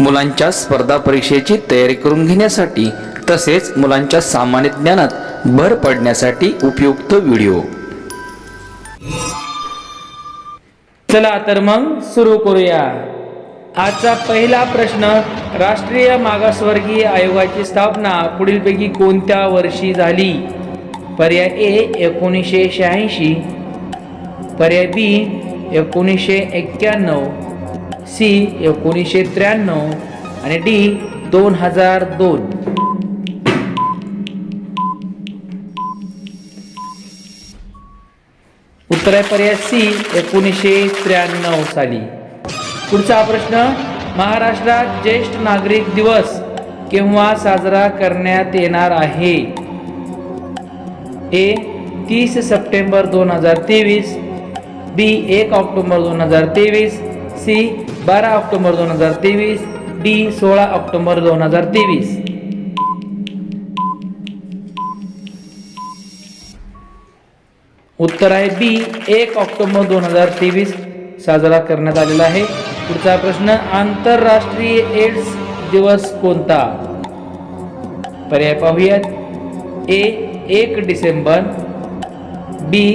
मुलांच्या स्पर्धा परीक्षेची तयारी करून घेण्यासाठी तसेच मुलांच्या सामान्य ज्ञानात भर पडण्यासाठी उपयुक्त व्हिडिओ. चला तर मग सुरू करूया. आजचा पहिला प्रश्न राष्ट्रीय मागासवर्गीय आयोगाची स्थापना पुढीलपैकी कोणत्या वर्षी झाली? पर्याय ए एकोणीसशे शहाऐंशी. पर्याय बी एकोणीसशे एक्क्याण्णव. सी एकोणीसशे त्र्याण्णव आणि डी दोन हजार दोन. उत्तर आहे पर्याय सी एकोणीसशे त्र्याण्णव साली. पुढचा प्रश्न महाराष्ट्रात ज्येष्ठ नागरिक दिवस केव्हा साजरा करण्यात येणार आहे? ए तीस सप्टेंबर दोन हजार तेवीस बी एक ऑक्टोबर दोन हजार तेवीस सी बारा ऑक्टोबर दोन हजार तेवीस डी सोळा ऑक्टोबर दोन हजार तेवीस. उत्तर आहे बी एक ऑक्टोबर दोन हजार तेवीस साजरा करण्यात आलेला आहे. पुढचा प्रश्न आंतरराष्ट्रीय एड्स दिवस कोणता? पर्याय पाहूयात. ए एक डिसेंबर बी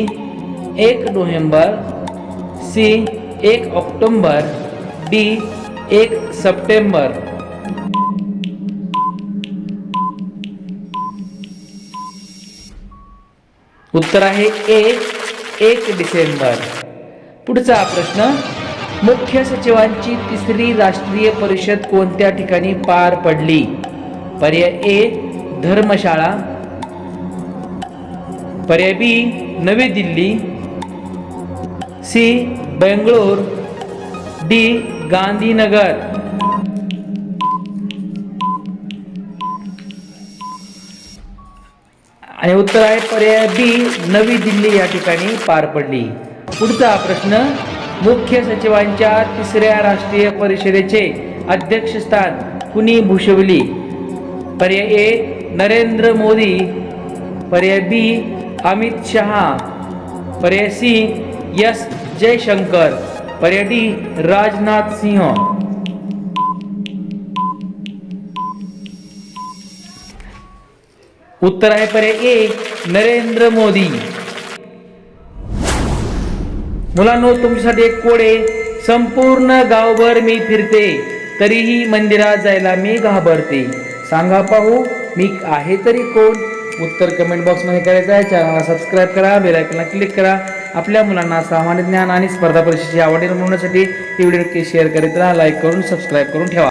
एक नोव्हेंबर सी एक ऑक्टोंबर डी एक सप्टेंबर. उत्तर आहे ए एक डिसेंबर. पुढचा प्रश्न मुख्य सचिवांची तिसरी राष्ट्रीय परिषद कोणत्या ठिकाणी पार पडली? पर्याय ए धर्मशाळा. पर्याय बी नवी Delhi. C Bengaluru D Gandhinagar. आणि उत्तर आहे पर्याय बी नवी दिल्ली या ठिकाणी पार पडली. पुढचा प्रश्न मुख्य सचिवांच्या तिसऱ्या राष्ट्रीय परिषदेचे अध्यक्षस्थान कुणी भूषवली? पर्याय ए नरेंद्र मोदी. पर्याय बी अमित शहा. पर्याय सी यस जयशंकर. पर्यटी राजनाथ सिंह। उत्तर आहे पर्याय ए नरेंद्र मोदी। मुलांनो तुमच्यासाठी एक कोडे संपूर्ण गावभर मी फिरते तरीही मंदिरात जायला मी घाबरते. सांगा पाहू मी आहे तरी कोण? उत्तर कमेंट बॉक्समध्ये करायचं आहे चॅनलला सबस्क्राईब करा बेलायकनला क्लिक करा. आपल्या मुलांना सामान्य ज्ञान आणि स्पर्धा परीक्षेची आवड निर्माण होण्यासाठी ही व्हिडिओ नक्की शेअर करीत राहा लाईक करून सबस्क्राईब करून ठेवा.